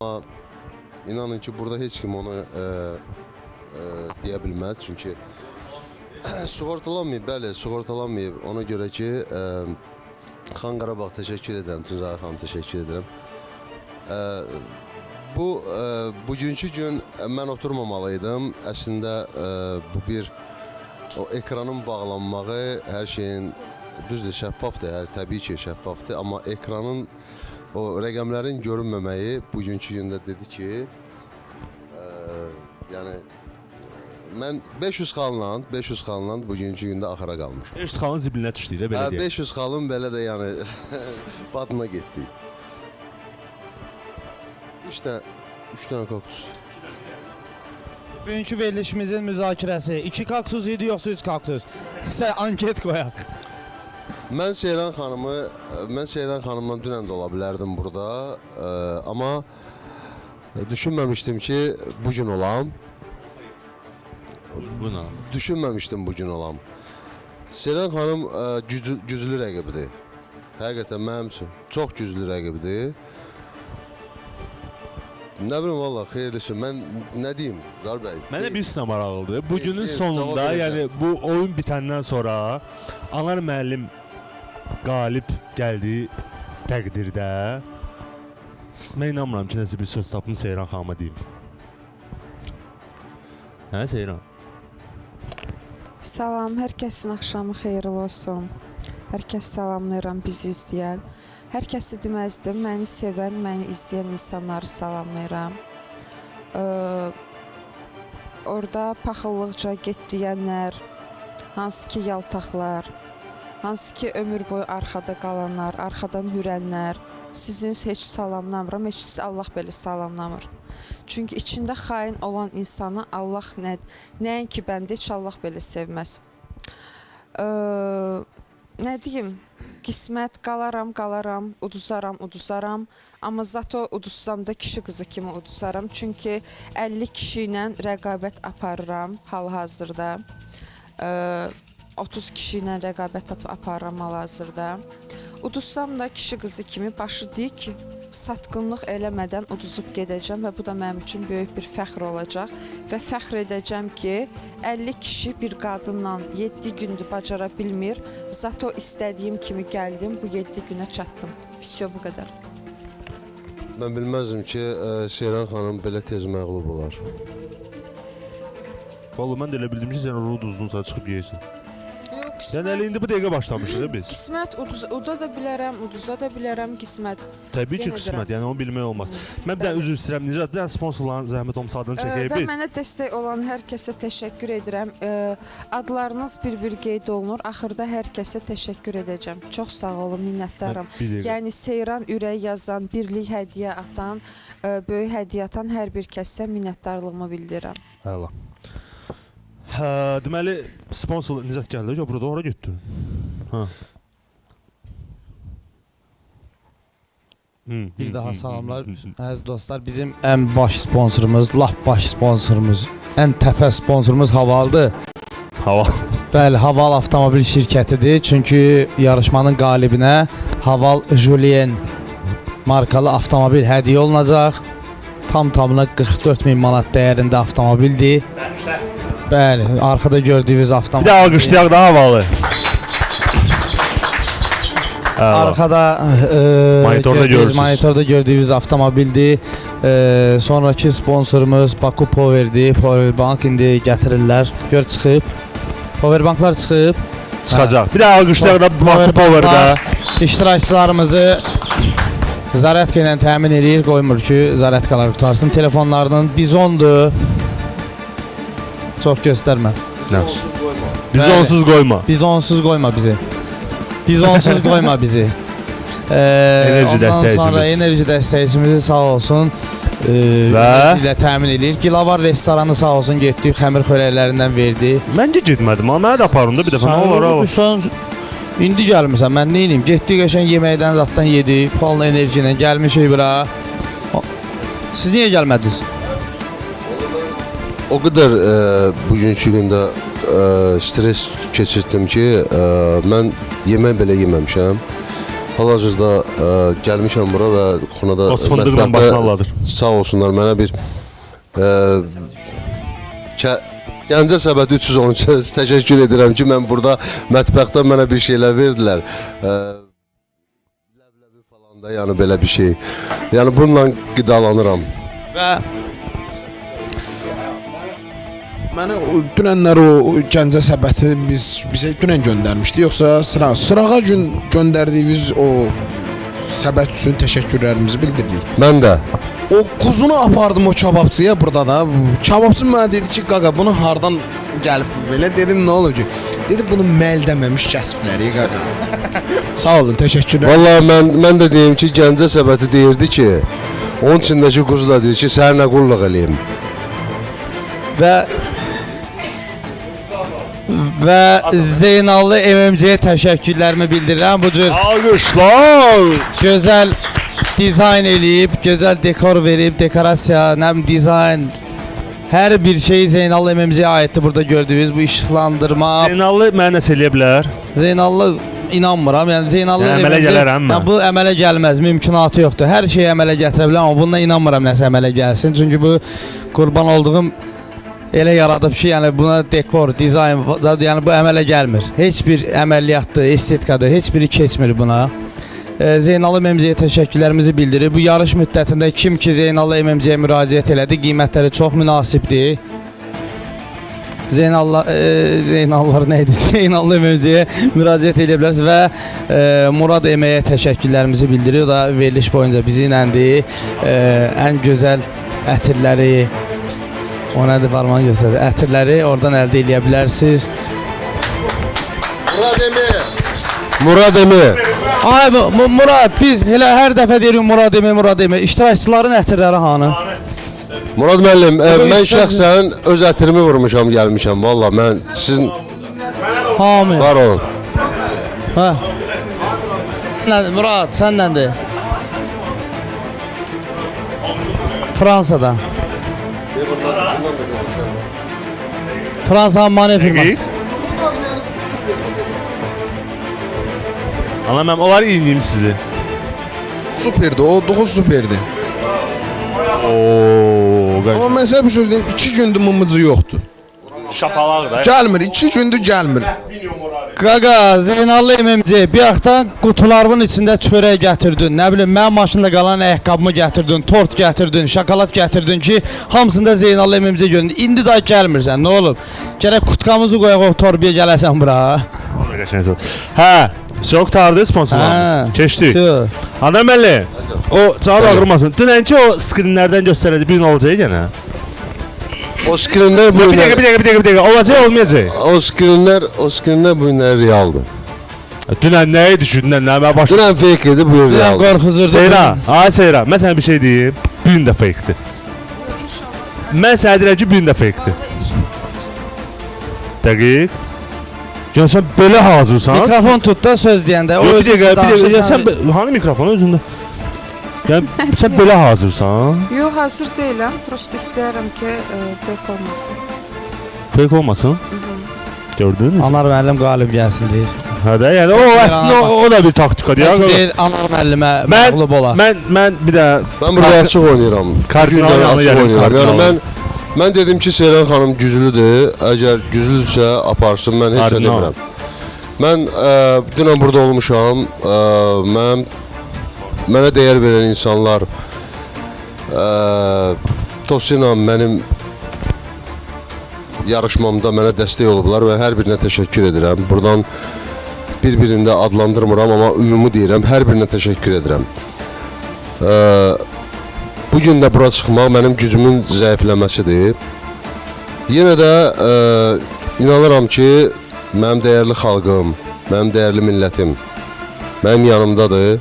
Amma inanın ki burada heç kim onu e, e, deyə bilməz çünki sığortalanmayıb, bəli, sığortalanmayıb. Ona görə ki, e, Xan Qarabağ təşəkkür edirəm, Tünzar xanım təşəkkür edirəm. E, bu e, bugünkü gün mən oturmamalıydım. Əslində e, bu bir o ekranın bağlanmağı hər şeyin düzdür, şəffafdır, hər təbii ki, şəffafdır, amma ekranın o rəqəmlərin görünməməyi bugünkü gündə dedi ki, e, yəni mən 500 xanla, 500 xanla bugünkü gündə axıra qalmış. Eş xanın zibilinə düşdük də belə Hə, deyək. 500 xalın belə də yəni badına getdi. 3 dənə 3 dənə kaktus. Bugünkü verilişimizin müzakirəsi 2 kaktus idi yoxsa 3 kaktus? Sən anket qoyaq. Mən Seyran xanımı, mən Seyran xanımla dünən də ola bilərdim burada, ə, amma düşünməmişdim ki, bu gün olam. Buna. Düşünməmişdim bu gün olam. Seyran xanım ə, güclü, güclü rəqibidir. Həqiqətən mənim üçün çox güclü rəqibidir. Nə bilim valla xeyirlisin. Mən nə deyim Zar bəy? Mənə bir sınav maraqlıdır. Bu Deyil, günün deyil, cavab sonunda, verəcəm. yəni bu oyun bitəndən sonra Anar müəllim qalib gəldiyi təqdirdə mən inanmıram ki, nəsə bir söz tapım Seyran xanıma deyim. Hə, Seyran? Salam, hər kəsin axşamı xeyirli olsun. Hər kəs salamlayıram bizi izləyən. Hər kəsi deməzdim, məni sevən, məni izləyən insanları salamlayıram. Ee, orada paxıllıqca get deyənlər, hansı ki yaltaqlar, hansı ki ömür boyu arxada qalanlar, arxadan hürənlər, sizin heç salamlamıram, heç Allah belə salamlamır. Çünki içində xain olan insanı Allah nə Nəinki bəndə heç Allah belə sevməz. Ee, nə deyim? Qismət qalaram, qalaram, uduzaram, uduzaram. Amma zato uduzsam da kişi qızı kimi uduzaram. Çünki 50 kişi ilə rəqabət aparıram hal-hazırda. Ee, 30 kişi ilə rəqabət aparıram hal-hazırda. Udussam da kişi qızı kimi başı dik, satqınlıq eləmədən uduzub gedəcəm və bu da mənim üçün böyük bir fəxr olacaq və fəxr edəcəm ki, 50 kişi bir qadınla 7 gündür bacara bilmir. Zato istədiyim kimi gəldim, bu 7 günə çatdım. Visyo bu qədər. Mən bilməzdim ki, e, Seyran xanım belə tez məğlub olar. Vallahi mən də elə bildim ki, sən rud uzunsa çıxıb yeyirsən. Yəni elə indi bu dəqiqə başlamışıq biz. qismət uduz, uda da bilərəm, uduza da bilərəm qismət. Təbii ki, Yenə qismət, deyirəm. yəni onu bilmək olmaz. Mən bir də Bəli. üzr istəyirəm. Necə də sponsorların zəhmət olmasa adını Ə, çəkək Və biz. mənə dəstək olan hər kəsə təşəkkür edirəm. Ə, Adlarınız bir-bir qeyd olunur. Axırda hər kəsə təşəkkür edəcəm. Çox sağ olun, minnətdaram. Bir dəqiqə. Yəni Seyran ürək yazan, birlik hədiyyə atan, ə, böyük hədiyyə atan hər bir kəsə minnətdarlığımı bildirirəm. Əla. Hə, deməli sponsor Nizət gəldi, o burada ora getdi. Hə. Hı, Bir hı, daha hı, salamlar. Əziz dostlar, bizim ən baş sponsorumuz, lap baş sponsorumuz, ən təpə sponsorumuz Havaldır. Hava. Bəli, Haval avtomobil şirkətidir. Çünki yarışmanın qalibinə Haval Julien markalı avtomobil hədiyyə olunacaq. Tam tamına 44 min manat dəyərində avtomobildir. Bəli, arxada gördüyünüz Bir avtomobil. də alqışlayaq da havalı. Arkada e, Monitorda görürsünüz. Monitorda gördüyünüz avtomobildir. E, sonraki sponsorumuz Baku Power'dir. Powerbank indi gətirirlər. Gör çıxıb. Powerbanklar çıxıb. Çıxacaq. Bir də alqışlayaq da Bakı Power-da. İştirakçılarımızı Zaretka ilə təmin eləyir, qoymur ki, Zaretkalar qutarsın. Telefonlarının bizondur. Çox göstərmə. Nə? Bizi Bəli. onsuz qoyma. Bizonsuz qoyma bizi. Bizonsuz qoyma bizi. Ee, Enerji ondan dəstəkçimiz. sonra enerji dəstəkçimiz sağ olsun. Ee, Və? ilə təmin eləyir. Gilavar restoranı sağ olsun getdi, xəmir xörəklərindən verdi. Məncə getmədim, amma mənə də aparın da bir dəfə. Nə olar? olar. Son indi gəlmirsən. Mən nə edeyim? Getdi qəşəng yeməkdən zaddan yedi, pal enerji ilə gəlmişik bura. O- Siz niyə gəlmədiniz? O qədər ə, bugünkü gündə ə, stres keçirtdim ki, ə, mən yemək belə yeməmişəm. hal-hazırda ə, gəlmişəm bura və xonada O başını aladır. Sağ olsunlar mənə bir ə, kə, Gəncə səbəti 313 təşəkkür edirəm ki, mən burada mətbəxdə mənə bir şeylər verdilər. Ə, Ləbləbi falan da, yəni belə bir şey. Yəni bununla qidalanıram. Və Mənə o dünənlər o Gəncə səbəti biz bizə dünən göndərmişdi, yoxsa sıra sırağa gün göndərdiyiniz o səbət üçün təşəkkürlərimizi bildiririk. Mən də O quzunu apardım o kababçıya burada da. Kababçı mənə dedi ki, qaqa bunu hardan gəlib belə dedim nə olur ki? Dedi bunu məldəməmiş kəsfləri qaqa. Sağ olun, təşəkkürlər. Vallahi mən mən də deyim ki, Gəncə səbəti deyirdi ki, onun içindəki quzu da deyir ki, sənə nə qulluq eləyim. və və Zeynallı MMC-yə təşəkkürlərimi bildirirəm. Bu cür Alqışlar. gözəl dizayn eləyib, gözəl dekor verib, dekorasiya, nə bilim dizayn hər bir şey Zeynallı MMC-yə aiddir burada gördüyünüz bu işıqlandırma. Zeynallı mənə eləyə bilər? Zeynallı inanmıram. Yəni Zeynallı Yəni, əmələ gələr amma. Yəni, bu əmələ gəlməz, mümkünatı yoxdur. Hər şeyi əmələ gətirə bilər, amma bundan inanmıram nəsə əmələ gəlsin. Çünki bu qurban olduğum elə yaradıb ki, yəni buna dekor, dizayn, yəni bu əmələ gəlmir. Heç bir əməliyyatdır, estetikadır, heç biri keçmir buna. E, Zeynallı MMC-yə təşəkkürlərimizi bildirir. Bu yarış müddətində kim ki Zeynallı MMC-yə müraciət elədi, qiymətləri çox münasibdir. Zeynallah e, Zeynallar nə idi? Zeynallı MMC-yə müraciət edə bilərsiniz və e, Murad Eməyə təşəkkürlərimizi bildiriyor da veriliş boyunca bizi iləndir. E, ən gözəl ətirləri o nədir barmağını göstərdi. Ətirləri oradan əldə edə bilərsiniz. Murad Emi. Murad Emi. Ay Murad biz elə hər dəfə deyirik Murad Emə, Murad Emə. İştirakçıların ətirləri hanı? Murad müəllim, Buyur, mən şəxsən öz ətirimi vurmuşam, gəlmişəm. Valla mən sizin Hamı. var olun. Hə. Murad, sən nədir? Fransa mane firması. Ana mən onları yiyeyim sizi. Superdi, o 9 superdi. Oo. Amma mən sizə bir söz deyim, 2 gündür mımıcı yoxdur. Şapalaq da. Gəlmir, 2 gündür gəlmir. Qaqa, Zeynallı MMC, bir yaxdan qutularının içində çörək gətirdin. Nə bilim, mənim maşında qalan ayaqqabımı gətirdin, tort gətirdin, şokolad gətirdin ki, hamısında Zeynallı MMC göründü. İndi də gəlmirsən, nə olub? Gərək qutqamızı qoyaq o torbaya gələsən bura. Hə, çox tardı sponsorlarımız. Keçdik. Şu. Ana müəllim, o cavab ağırmasın. Dünənki o skrinlərdən göstərəcək bir gün olacaq yenə. O skrinlər bu Bir dəqiqə, bir dəqiqə, bir dəqiqə, bir dəqiqə. Olacaq, olmayacaq. o skrinlər, o skrinlər bu. Dünən nə idi ki, dünən nə mən başladım. Dünən fake idi, bu gün Dünən realdır. qorxuzurdu. Seyra, ay Seyra, mən sənə bir şey deyim. Bu gün də fake-dir. Mən sənə deyirəm ki, bu gün də fake-dir. Dəqiq. Gör sən belə hazırsan. Mikrofon tut da söz deyəndə. O Yox, bir dəqiqə, bir dəqiqə. sən be- hanı mikrofon özündə? Yəni sən belə hazırsan. Yox, hazır deyiləm. Prosta istəyirəm ki, ə, fake olmasın. Fake olmasın. Gördünüz? Anar müəllim qalib gəlsin deyir. Hə də, yəni o əslində o, o da bir taktikadır ya. Bəlkə deyir Anar müəllimə Mən- məğlub olar. Mən mən bir də Mən burada açıq oynayıram. Kardinal Günləri yanına açıq gəlin, oynayıram. Yəni kardinal. mən mən dedim ki, Seyran xanım güclüdür. Əgər güclüdürsə aparsın, mən heç nə Kardinal. demirəm. Mən ə, dünən burada olmuşam. Ə, mən mənə dəyər verən insanlar ə, Tosina mənim yarışmamda mənə dəstək olublar və hər birinə təşəkkür edirəm. Buradan bir-birini də adlandırmıram, amma ümumi deyirəm, hər birinə təşəkkür edirəm. Ə, bu gün də bura çıxmaq mənim gücümün zəifləməsidir. Yenə də ə, inanıram ki, mənim dəyərli xalqım, mənim dəyərli millətim mənim yanımdadır.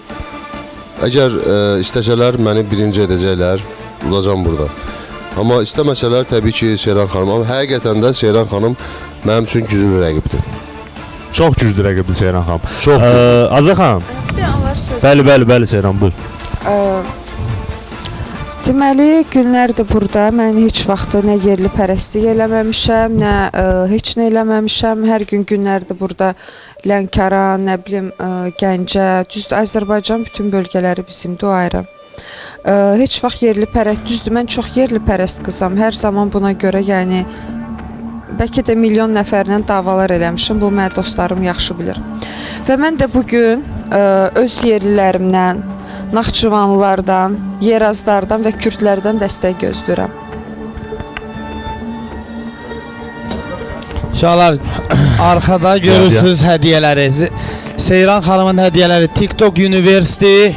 Əgər ə, istəsələr məni birinci edəcəklər, olacam burada. Amma istəməsələr təbii ki, Seyran xanım, amma həqiqətən də Seyran xanım mənim üçün güclü rəqibdir. çox güclü rəqibdir Seyran xanım. Çox. Ə, Azər xanım. Bir də onlar söz Bəli, bəli, bəli Seyran buyur. Ə, Deməli, günlərdir burada. Mən heç vaxt nə yerli pərəstlik eləməmişəm, nə ə, heç nə eləməmişəm. Hər gün günlərdir burada Lənkəran, nə bilim, ə, Gəncə, düzdür Azərbaycan bütün bölgələri bizimdir o ayrı. Ə, heç vaxt yerli pərəst, düzdür mən çox yerli pərəst qızam. Hər zaman buna görə, yəni bəlkə də milyon nəfərlə davalar eləmişəm. Bu mənim dostlarım yaxşı bilir. Və mən də bu gün öz yerlilərimdən, Naxçıvanlılardan, Yerazlardan və Kürdlərdən dəstək gözləyirəm. Uşaqlar arxada görürsüz hədiyyələri. Z- Seyran xanımın hədiyyələri TikTok University.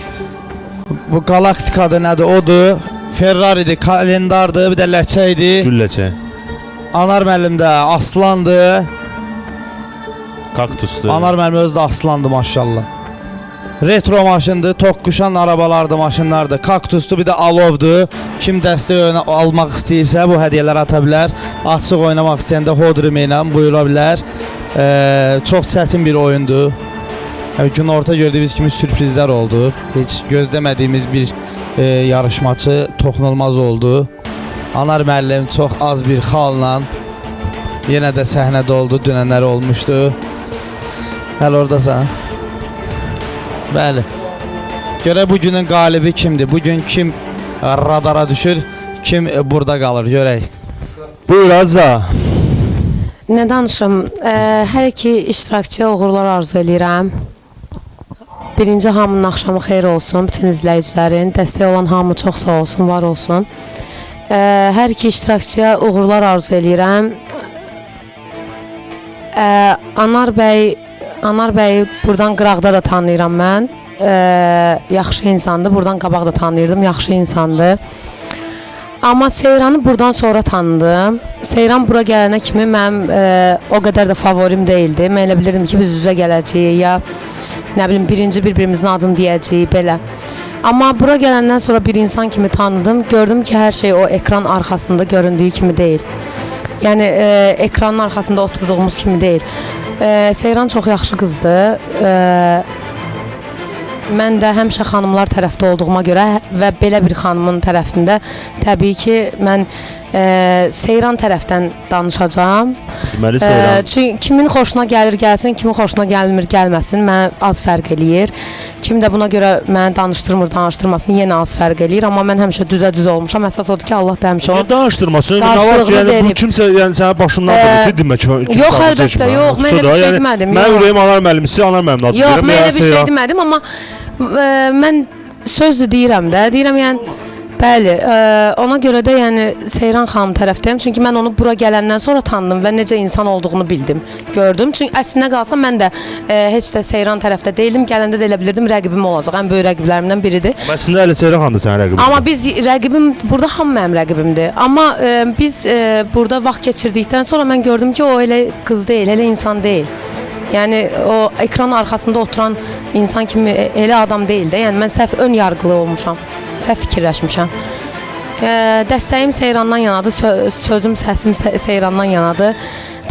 Bu galaktikadır nədir? Odur. Ferrari'dir, kalendardır, bir də ləçə idi. Gülləçə, Anar müəllim də aslandı. kaktusdur. Anar müəllim özü də aslandı maşallah. Retro maşındır, toqquşan arabalardır, maşınlardır. Kaktusdur, bir də alovdur. Kim dəstək almaq istəyirsə bu hədiyyələri ata bilər. Açıq oynamaq istəyəndə Hodrim ilə buyura bilər. Ee, çox çətin bir oyundur. Yəni, gün orta gördüyümüz kimi sürprizlər oldu. Heç gözləmədiyimiz bir e, yarışmaçı toxunulmaz oldu. Anar müəllim çox az bir xalla yenə də səhnədə oldu. Dünənlər olmuşdu. Hələ oradasan. Bəli. Görə bu günün qalibi kimdir? Bu gün kim e, radara düşür, kim e, burada qalır görək. Buyur Azza. Nə danışım? Ə, hər iki iştirakçıya uğurlar arzu eləyirəm. Birinci hamının axşamı xeyir olsun, bütün izləyicilərin. Dəstək olan hamı çox sağ olsun, var olsun. Ə, hər iki iştirakçıya uğurlar arzu eləyirəm. Ə, Anar bəy, Anar bəyi burdan qıraqda da tanıyıram mən. Ə, yaxşı insandır. Burdan qabaq da tanıyırdım, yaxşı insandır. Amma Seyranı buradan sonra tanıdım. Seyran bura gələnə kimi mənim e, o qədər də favorim deyildi. Mən elə bilirdim ki, biz üzə gələcəyik ya nə bilim birinci bir-birimizin adını deyəcəyik belə. Amma bura gələndən sonra bir insan kimi tanıdım. Gördüm ki, hər şey o ekran arxasında göründüyü kimi deyil. Yəni e, ekranın arxasında oturduğumuz kimi deyil. E, Seyran çox yaxşı qızdır. E, Mən də həmişə xanımlar tərəfdə olduğuma görə və belə bir xanımın tərəfində təbii ki, mən e, Seyran tərəfdən danışacağam. Deməli E, Seyran. çünki kimin xoşuna gəlir gəlsin, kimin xoşuna gəlmir gəlməsin, mənə az fərq eləyir. Kim də buna görə məni danışdırmır, danışdırmasın, yenə az fərq eləyir, amma mən həmişə düzə-düzə olmuşam. Əsas odur ki, Allah da həmişə onu danışdırmasın? Nə var ki, yəni bu kimsə yəni sənin başından Ə, durur ki, demə ki, yox, əlbəttə, yox, mən elə bir şey demədim, Mən ürəyim anar müəllimsi, anar müəllim adı Yox, mən elə bir şey demədim, amma ə, mən sözdür deyirəm də. Deyirəm yəni bəli, ə, ona görə də yəni Seyran xanım tərəfdəyəm. Çünki mən onu bura gələndən sonra tanıdım və necə insan olduğunu bildim, gördüm. Çünki əslinə qalsa mən də ə, heç də Seyran tərəfdə deyildim. Gələndə də elə bilirdim rəqibim olacaq. Ən böyük rəqiblərimdən biridir. Amma Əslində elə Seyran xanım da sənin rəqibin. Amma biz rəqibim burada hamı mənim rəqibimdir. Amma ə, biz ə, burada vaxt keçirdikdən sonra mən gördüm ki, o elə qız deyil, elə insan deyil. Yəni o ekranın arxasında oturan insan kimi e, elə adam deyil də. Yəni mən səhv ön yarğılı olmuşam. Səhv fikirləşmişəm. E, dəstəyim Seyrandan yanadır, sö sözüm, səsim Se- Seyrandan yanadır.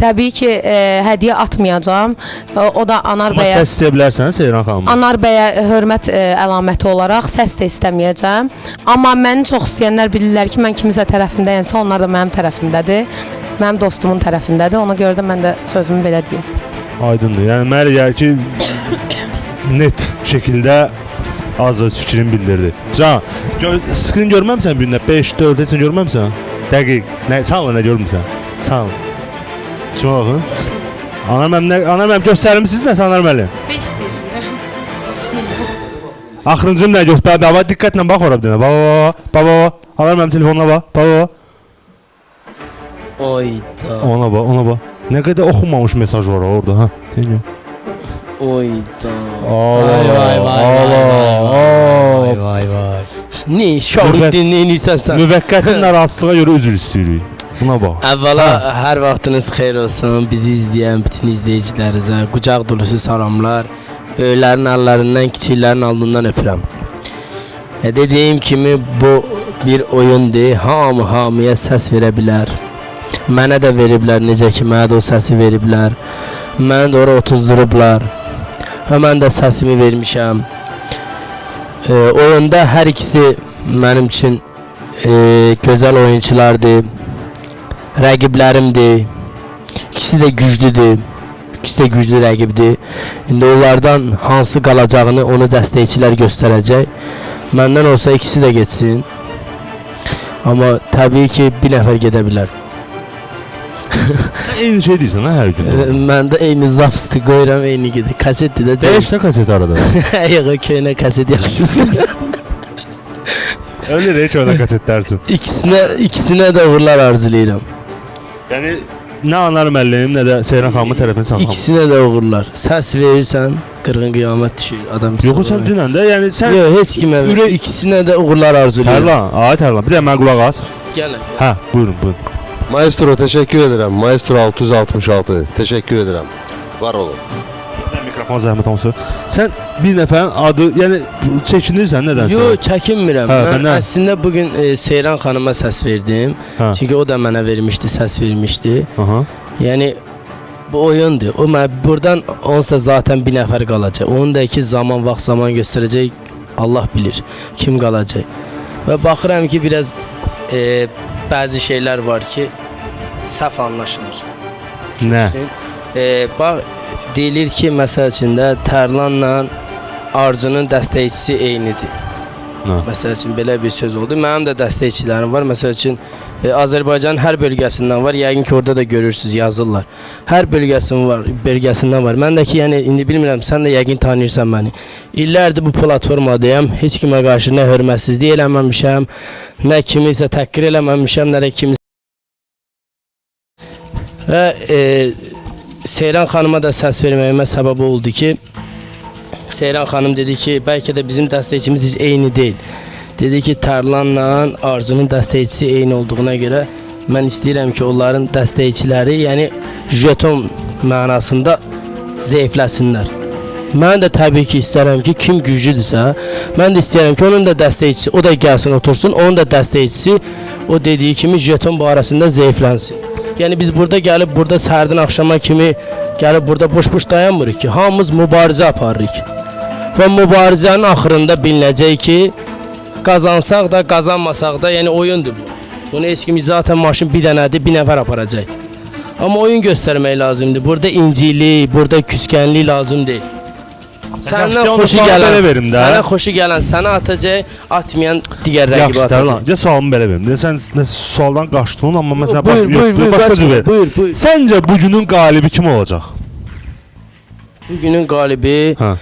Təbii ki, e, hədiyyə atmayacağam. O, o da Anar Amma bəyə səs istəyə bilərsən Seyran xanım. Anar bəyə hörmət ə, əlaməti olaraq səs də istəməyəcəm. Amma məni çox istəyənlər bilirlər ki, mən kimisə tərəfindəyəmsə, onlar da mənim tərəfimdədir. Mənim dostumun tərəfindədir. Ona görə də mən də sözümü belə deyim. Aydındır. Yəni mənə gəlir ki, net şəkildə az öz fikrini bildirdi. Can, gör, skrin görməmisən bir günə 5 4 heç nə görməmisən? Dəqiq. Nə sağ ol nə görmüsən? Sağ ol. Kim baxın? Ana mənim nə ana mənim göstərmisiniz nə sanar müəllim? 5 Axırıncı nə göstər? Baba diqqətlə bax ora bir dənə. Baba, baba, baba. Ana mənim telefonuna bax. Baba. Oyda, Ona bax, ona bax. Nə qədər oxunmamış mesaj var orada, ha? Deyir. Oyda. Vay vay vay vay vay vay vay. Ne şovu Müvəq- dinləyirsən sən? Müvəqqəti narazılığa görə üzr istəyirik. Buna bax. Əvvəla hər vaxtınız xeyir olsun. Bizi izləyən bütün izləyicilərimizə qucaq dolusu salamlar. Böyüklərin əllərindən, kiçiklərin alnından öpürəm. E, dediyim kimi bu bir oyundur. Hamı hamıya səs verə bilər. Mənə də veriblər necə ki, mənə də o səsi veriblər. Məni də ora otuzdurublar. Mən də səsimi vermişəm. E, oyunda hər ikisi mənim üçün e, gözəl oyunçulardır. Rəqiblərimdir. İkisi də güclüdür. İkisi də güclü rəqibdir. İndi onlardan hansı qalacağını onu dəstəkçilər göstərəcək. Məndən olsa ikisi də getsin. Amma təbii ki, bir nəfər gedə bilər. Eyni şey deyirsən ha hər gün. E, Mən də eyni zapstı qoyuram, eyni gedir. Kasetdir də. Dəyiş də kaset arada. Yox, köynə kaset yaxşı. Öyle de hiç orada kaset dersin. İkisinə, ikisinə də uğurlar arzulayıram. Yani ne Anar müəllim ne de Seyran xanımın tərəfindən sən xanım. İkisinə də uğurlar. Səs verirsən, qırğın qiyamət düşür. Adam Yox sən dünən də yəni sən Yox, heç kimə. Ürək- ikisinə də uğurlar arzulayıram. Tərlan, ay Tərlan. Bir də mən qulaq as. Gəlin. Hə, buyurun, buyurun. Maestro teşekkür ederim. Maestro 666. Teşekkür ederim. Var olun. Mən mikrofon zəhmət olsun. Sən bir nəfərin adı, yəni çəkinirsən nədənsə? Yox, çəkinmirəm. Hə, mən məndən- əslində bu gün e, Seyran xanıma səs verdim. Hə. Çünki o da mənə vermişdi, səs vermişdi. Aha. Yəni bu oyundur. O mən burdan onsuz da zaten bir nəfər qalacaq. Onun da ki zaman vaxt zaman göstərəcək. Allah bilir kim qalacaq. Və baxıram ki biraz e, bəzi şeylər var ki səhv anlaşılır. Nə? E, bax deyilir ki, məsəl üçün də Tərlanla Arcunun dəstəkçisi eynidir. Hə. Məsəl üçün belə bir söz oldu. Mənim də dəstəkçilərim var. Məsəl üçün e, Azərbaycanın hər bölgəsindən var. Yəqin ki, orada da görürsüz, yazırlar. Hər bölgəsindən var, bölgəsindən var. Mən də ki, yəni indi bilmirəm, sən də yəqin tanıyırsan məni. İllərdir bu platformadayam. Heç kimə qarşı nə hörmətsizlik eləməmişəm, nə kimisə təhqir eləməmişəm, nə də kimi Və e, Seyran xanıma da səs verməyimə səbəb oldu ki, Seyran xanım dedi ki, bəlkə də bizim dəstəkçimiz heç eyni deyil. Dedi ki, Tərlanla Arzunun dəstəkçisi eyni olduğuna görə mən istəyirəm ki, onların dəstəkçiləri, yəni jeton mənasında zəifləsinlər. Mən də təbii ki, istərəm ki, kim güclüdürsə, mən də istəyirəm ki, onun da dəstəkçisi, o da gəlsin, otursun, onun da dəstəkçisi o dediyi kimi jeton barəsində zəiflənsin. Yəni biz burada gəlib burada səhərdən axşama kimi gəlib burada boş-boş dayanmırıq ki, hamımız mübarizə aparırıq. Və mübarizənin axırında bilinəcək ki, qazansaq da, qazanmasaq da, yəni oyundur bu. Bunu heç kim zaten maşın bir dənədir, bir nəfər aparacaq. Amma oyun göstərmək lazımdır. Burada incilik, burada küskənlik lazım deyil. Səndən onu xoşu sualı gələn, belə verim də. sənə xoşu gələn sənə atacaq, atmayan digər Yaxşı, Tərlan. atacaq. Ya sualımı belə verim. Sən nə sualdan qaçdın, amma məsələn Buyur, baş- buyur, yox, buyur, başqa cür ver. buyur, buyur. Səncə bugünün qalibi kim olacaq? Bugünün qalibi Hə.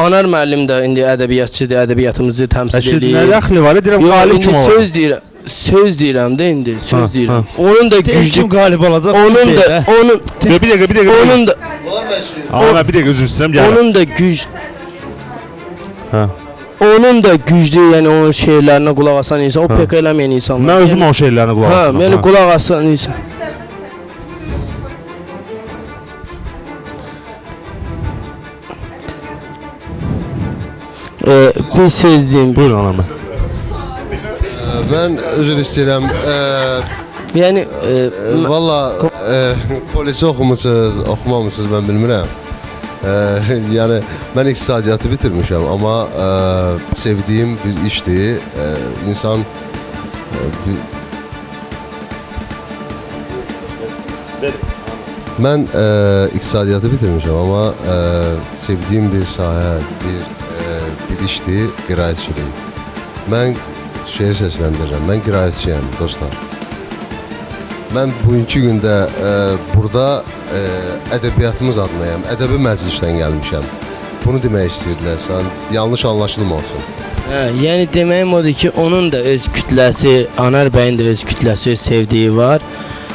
Anar müəllim də indi ədəbiyyatçıdır, ədəbiyyatımızı təmsil Əşi, nə dəxli var? Deyirəm Yox, qalib indi kim olacaq? söz deyirəm. Söz deyirəm də indi, söz Ha, deyirəm. ha. Onun da güclü qalib olacaq? onun da onun Yox, bir dəqiqə, bir dəqiqə. onun da Ana bir dəqiqə üzr istəyirəm, gəlirəm. onun da güc Hə. onun da güclü, yəni onun şeirlərinə qulaq asan insan, o Ha. pek eləməyən insanlar. Mən özüm o Hə, asıram. yəni ha. qulaq asan insan. Ee, bir söz deyim. Buyurun anam. Ben özür istedim. Yəni e, m- Valla e, polisi okumuşsunuz, okumamışsınız ben bilmirəm. E, yani ben iktisadiyatı bitirmişim ama e, sevdiğim bir işti. E, insan e, bir, Ben e, iktisadiyatı bitirmişim ama e, sevdiğim bir sahə, bir e, bir işti, qiraətçilik. Mən şeir səsləndirirəm. Mən qiraətçiyəm, dostlar. Mən bugünkü gündə e, burada e, ədəbiyyatımız adınayam. Ədəbi məclisdən gəlmişəm. Bunu demək istəyirdilər. Sən yanlış anlaşılmasın. Hə, yəni deməyim odur ki, onun da öz kütləsi, Anar bəyin də öz kütləsi, öz sevdiyi var.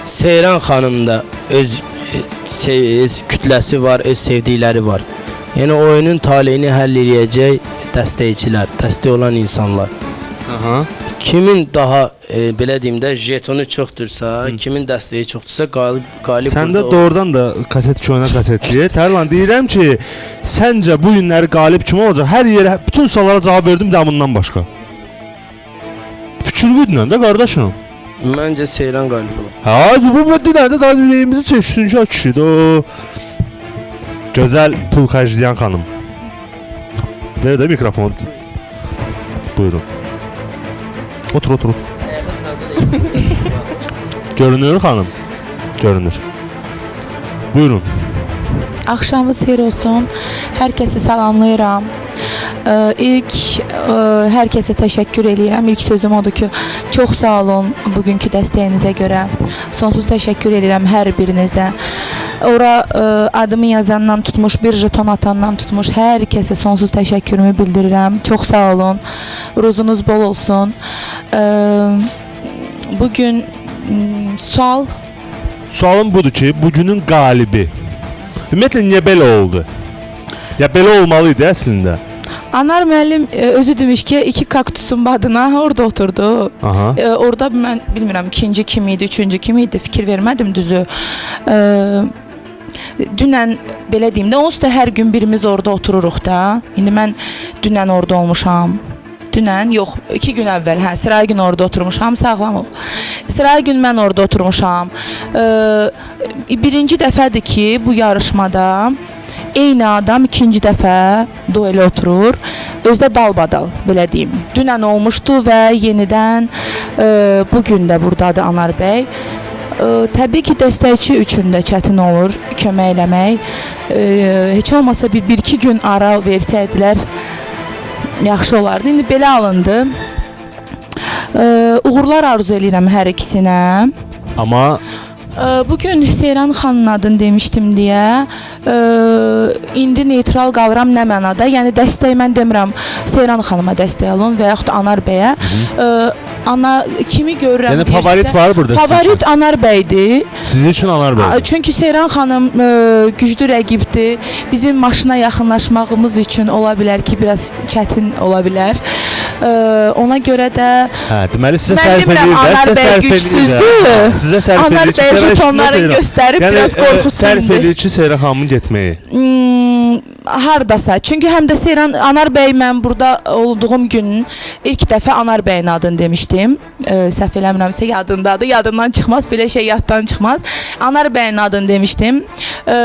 Seyran xanım da öz e, şey, öz kütləsi var, öz sevdikləri var. Yəni oyunun taleyini həll eləyəcək dəstəkçilər, dəstək olan insanlar. Aha. Kimin daha e, belə deyim də jetonu çoxdursa, kimin dəstəyi çoxdursa qalib qalib Sən də doğrudan da kaset köynə kasetliyə. Tərlan deyirəm ki, səncə bu günləri qalib kim olacaq? Hər yerə, bütün suallara cavab verdim də bundan başqa. Fikir verdin də qardaşım. Məncə Seyran qalib olar. Ha, bu bu dinə də daha ürəyimizi çəkdin ki, kişidir o. Gözəl pul xərcləyən xanım. Ver də mikrofon. Buyurun. Otur otur otur. Görünür hanım. Görünür. Buyurun. Axşamınız xeyir olsun. Hər kəsi salamlayıram. Ee, ilk e, hər kəsə təşəkkür eləyirəm. İlk sözüm odur ki, çox sağ olun bugünkü dəstəyinizə görə. Sonsuz təşəkkür eləyirəm hər birinizə. Ora ə, adımı yazandan tutmuş, bir jeton atandan tutmuş hər kəsə sonsuz təşəkkürümü bildirirəm. Çox sağ olun. Ruzunuz bol olsun. Ə, bu gün sual Sualım budur ki, bugünün qalibi. Ümumiyyətlə niyə belə oldu? Ya belə olmalı idi əslində. Anar müəllim e, özü demiş ki, iki kaktusun adına orada oturdu. Aha. E, orada mən bilmirəm ikinci kim idi, üçüncü kim idi, fikir vermədim düzü. E, dünən belə deyim də, onsuz da hər gün birimiz orada otururuq da. İndi mən dünən orada olmuşam. Dünən, yox, 2 gün əvvəl, hə, Sıray gün orada oturmuşam, sağlam ol. Sıray gün mən orada oturmuşam. E, birinci dəfədir ki, bu yarışmada eyni adam ikinci dəfə duelə oturur. Özü də dalbadal, belə deyim. Dünən olmuşdu və yenidən e, bu gün də burdadır Anar bəy. E, təbii ki, dəstəkçi üçün də çətin olur kömək eləmək. E, heç olmasa bir 1-2 gün ara versəydilər yaxşı olardı. İndi belə alındı. E, uğurlar arzu eləyirəm hər ikisinə. Amma Ee, Bugün Seyran xanımın adını demişdim deyə, indi neytral qalıram nə mənada? Yəni dəstək mən demirəm Seyran xanıma dəstək olun və yaxud Anar bəyə. E, ana kimi görürəm yəni favorit var burada. Favorit. Anar bəydir. Sizin üçün Anar bəy. Çünki Seyran xanım e, güclü rəqibdir. Bizim maşına yaxınlaşmağımız üçün ola bilər ki, biraz çətin ola bilər. E, ona görə də Hə, deməli sizə sərf demirəm, edir də, Anar sizə sərf edir də. gücsüzdür. Sizə sərf Anar edir ki, bəy jetonları göstərib Yəni, biraz e, Sərf qorxusundur. edir ki, Seyran xanımın getməyi. Hmm, hardasa. Çünki həm də Seyran Anar bəy mən burada olduğum gün ilk dəfə Anar bəyin adını demişdim. E, səhv eləmirəmsə yadındadır. Yadından çıxmaz, belə şey yaddan çıxmaz. Anar bəyin adını demişdim. E,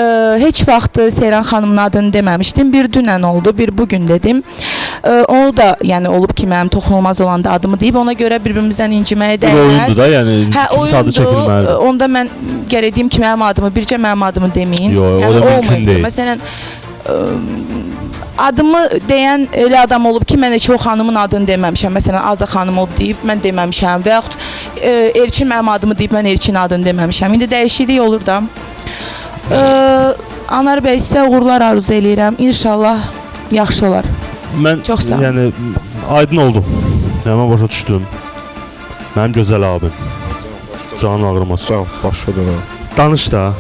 heç vaxt Seyran xanımın adını deməmişdim. Bir dünən oldu, bir bu gün dedim. E, onu da yəni olub ki, mənim toxunulmaz olanda adımı deyib ona görə bir-birimizdən inciməyə dəyməz. oyundur da, yəni Hə, oyundur. çəkilməlidir. Onda mən gərək deyim ki, mənim adımı bircə mənim adımı deməyin. Yo, o da mümkün deyil. Məsələn, adımı deyən elə adam olub ki, mən heç o xanımın adını deməmişəm. Məsələn, Aza xanım olub deyib mən deməmişəm və yaxud ə, Elçin mənim adımı deyib mən Elçin adını deməmişəm. İndi dəyişiklik olur da. Ə, Anar bəy sizə uğurlar arzu eləyirəm. İnşallah yaxşı olar. Mən Çox sağ yəni aydın oldu. Yəni mən başa düşdüm. Mənim gözəl abim. Canın ağrımasın. Sağ ol, başa dönəm. Danış da.